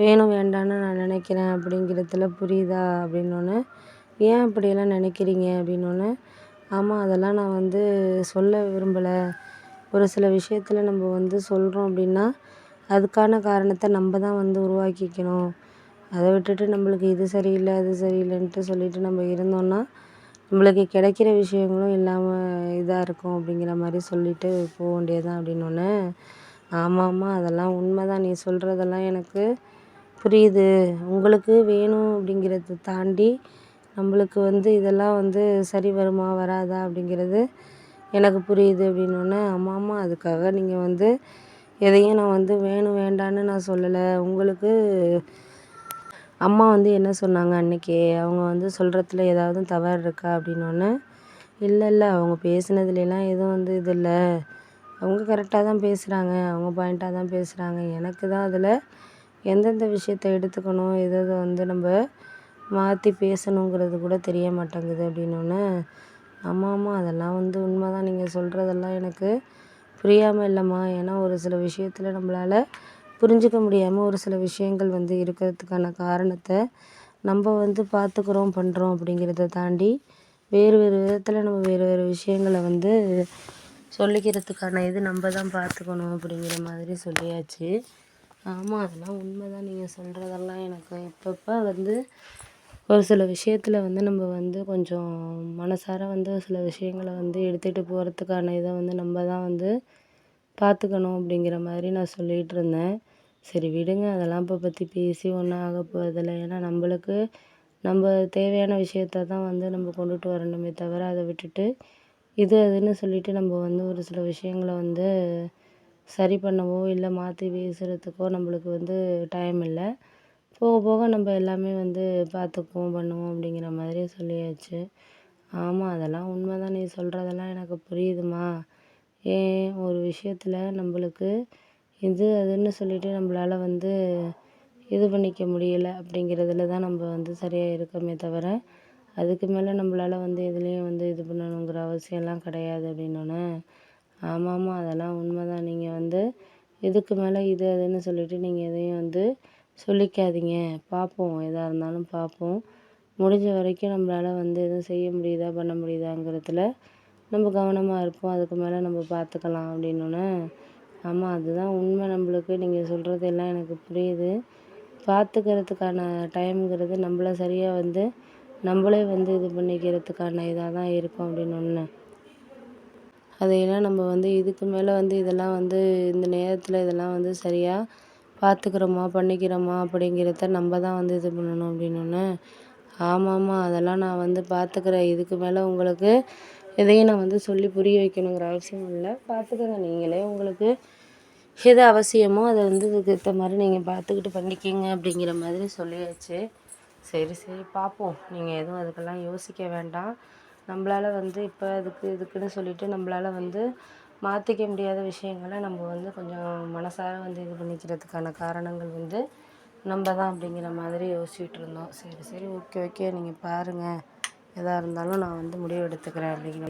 வேணும் வேண்டாம்னு நான் நினைக்கிறேன் அப்படிங்கிறதுல புரியுதா அப்படின்னோன்னே ஏன் அப்படியெல்லாம் நினைக்கிறீங்க? அப்படின்னோன்னே ஆமாம் அதெல்லாம் நான் வந்து சொல்ல விரும்பலை. ஒரு சில விஷயத்தில் நம்ம வந்து சொல்கிறோம் அப்படின்னா அதுக்கான காரணத்தை நம்ம தான் வந்து உருவாக்கிக்கணும். அதை விட்டுட்டு நம்மளுக்கு இது சரியில்லை அது சரியில்லைன்ட்டு சொல்லிட்டு நம்ம இருந்தோம்னா நம்மளுக்கு கிடைக்கிற விஷயங்களும் இல்லாமல் இதாக இருக்கும் அப்படிங்கிற மாதிரி சொல்லிட்டு போக வேண்டியது தான் அப்படின்னோன்னே ஆமாம் ஆமாம் அதெல்லாம் உண்மை தான் நீ சொல்கிறதெல்லாம் எனக்கு புரியுது. உங்களுக்கு வேணும் அப்படிங்கிறத தாண்டி நம்மளுக்கு வந்து இதெல்லாம் வந்து சரி வருமா வராதா அப்படிங்கிறது எனக்கு புரியுது அப்படின்னோடனே அம்மா அம்மா அதுக்காக நீங்கள் வந்து எதையும் நான் வந்து வேணும் வேண்டான்னு நான் சொல்லலை. உங்களுக்கு அம்மா வந்து என்ன சொன்னாங்க அன்னைக்கு? அவங்க வந்து சொல்கிறதுல ஏதாவது தவறு இருக்கா? அப்படின்னோடனே இல்லை இல்லை அவங்க பேசினதுலலாம் எதுவும் வந்து இது இல்லை. அவங்க கரெக்டாக தான் பேசுகிறாங்க அவங்க பாயிண்ட்டாக தான் பேசுகிறாங்க எனக்கு தான் அதில் எந்தெந்த விஷயத்த எடுத்துக்கணும் எது எதை வந்து நம்ம மாற்றி பேசணுங்கிறது கூட தெரிய மாட்டேங்குது அப்படின்னோடனே ஆமாம் ஆமாம் அதெல்லாம் வந்து உண்மை தான் நீங்கள் சொல்கிறதெல்லாம் எனக்கு புரியாமல் இல்லைம்மா. ஏன்னா ஒரு சில விஷயத்தில் நம்மளால் புரிஞ்சிக்க முடியாமல் ஒரு சில விஷயங்கள் வந்து இருக்கிறதுக்கான காரணத்தை நம்ம வந்து பார்த்துக்குறோம் பண்ணுறோம் அப்படிங்கிறத தாண்டி வேறு வேறு விதத்தில் நம்ம வேறு வேறு விஷயங்களை வந்து சொல்லிக்கிறதுக்கான இது நம்ம தான் பார்த்துக்கணும் அப்படிங்கிற மாதிரி சொல்லியாச்சு. ஆமாம் அதெல்லாம் உண்மை தான் நீங்கள் சொல்கிறதெல்லாம் எனக்கு இப்பப்போ வந்து ஒரு சில விஷயத்தில் வந்து நம்ம வந்து கொஞ்சம் மனசார வந்து சில விஷயங்களை வந்து எடுத்துகிட்டு போகிறதுக்கான இதை வந்து நம்ம தான் வந்து பார்த்துக்கணும் அப்படிங்கிற மாதிரி நான் சொல்லிகிட்டு இருந்தேன். சரி விடுங்க. அதெல்லாம் இப்போ பற்றி பேசி ஒன்றும் ஆக போகிறதில்ல ஏன்னா நம்மளுக்கு நம்ம தேவையான விஷயத்த தான் வந்து நம்ம கொண்டுட்டு வரணுமே தவிர அதை விட்டுட்டு இது அதுன்னு சொல்லிட்டு நம்ம வந்து ஒரு சில விஷயங்களை வந்து சரி பண்ணவோ இல்லை மாற்றி பேசுகிறதுக்கோ நம்மளுக்கு வந்து டைம் இல்லை. போக போக நம்ம எல்லாமே வந்து பார்த்துக்குவோம் பண்ணுவோம் அப்படிங்கிற மாதிரி சொல்லியாச்சு. ஆமாம் அதெல்லாம் உண்மை தான் நீ சொல்கிறதெல்லாம் எனக்கு புரியுதுமா. ஏன் ஒரு விஷயத்தில் நம்மளுக்கு இது அதுன்னு சொல்லிட்டு நம்மளால் வந்து இது பண்ணிக்க முடியல அப்படிங்கிறதுல தான் நம்ம வந்து சரியாக இருக்கோமே தவிர அதுக்கு மேலே நம்மளால் வந்து எதுலேயும் வந்து இது பண்ணணுங்கிற அவசியம்லாம் கிடையாது அப்படின்னோன்னே ஆமாம்மா அதெல்லாம் உண்மை தான் நீங்கள் வந்து இதுக்கு மேலே இது அதுன்னு சொல்லிட்டு நீங்கள் எதையும் வந்து சொல்லிக்காதீங்க. பார்ப்போம் எதாக இருந்தாலும் பார்ப்போம் முடிஞ்ச வரைக்கும் நம்மளால் வந்து எதுவும் செய்ய முடியுதா பண்ண முடியுதாங்கிறதுல நம்ம கவனமாக இருப்போம். அதுக்கு மேலே நம்ம பார்த்துக்கலாம் அப்படின்னோன்னே ஆமாம் அதுதான் உண்மை நம்மளுக்கு. நீங்கள் சொல்கிறது எல்லாம் எனக்கு புரியுது. பார்த்துக்கிறதுக்கான டைம்ங்கிறது நம்மள சரியாக வந்து நம்மளே வந்து இது பண்ணிக்கிறதுக்கான இதாக தான் இருக்கும் அப்படின்னு அதையெல்லாம் நம்ம வந்து இதுக்கு மேலே வந்து இதெல்லாம் வந்து இந்த நேரத்தில் இதெல்லாம் வந்து சரியாக பார்த்துக்குறோமா பண்ணிக்கிறோமா அப்படிங்கிறத நம்ம தான் வந்து இது பண்ணணும் அப்படின்னோன்னே ஆமாம்மா அதெல்லாம் நான் வந்து பார்த்துக்குறேன். இதுக்கு மேலே உங்களுக்கு எதையும் நான் வந்து சொல்லி புரிய வைக்கணுங்கிற அவசியம் இல்லை. பார்த்துக்கங்க நீங்களே உங்களுக்கு எது அவசியமோ அதை வந்து இதுக்கு ஏற்ற மாதிரி நீங்கள் பார்த்துக்கிட்டு பண்ணிக்கிங்க அப்படிங்கிற மாதிரி சொல்லியாச்சு. சரி சரி பார்ப்போம். நீங்கள் எதுவும் அதுக்கெல்லாம் யோசிக்க வேண்டாம். நம்மளால் வந்து இப்போ அதுக்கு இதுக்குன்னு சொல்லிட்டு நம்மளால் வந்து மாற்றிக்க முடியாத விஷயங்களை நம்ம வந்து கொஞ்சம் மனசார வந்து இது பண்ணிக்கிறதுக்கான காரணங்கள் வந்து நம்ம தான் அப்படிங்கிற மாதிரி யோசிச்சுட்டு இருந்தோம். சரி சரி ஓகே ஓகே நீங்கள் பாருங்கள் எதாக இருந்தாலும் நான் வந்து முடிவு எடுத்துக்கிறேன் அப்படிங்கிற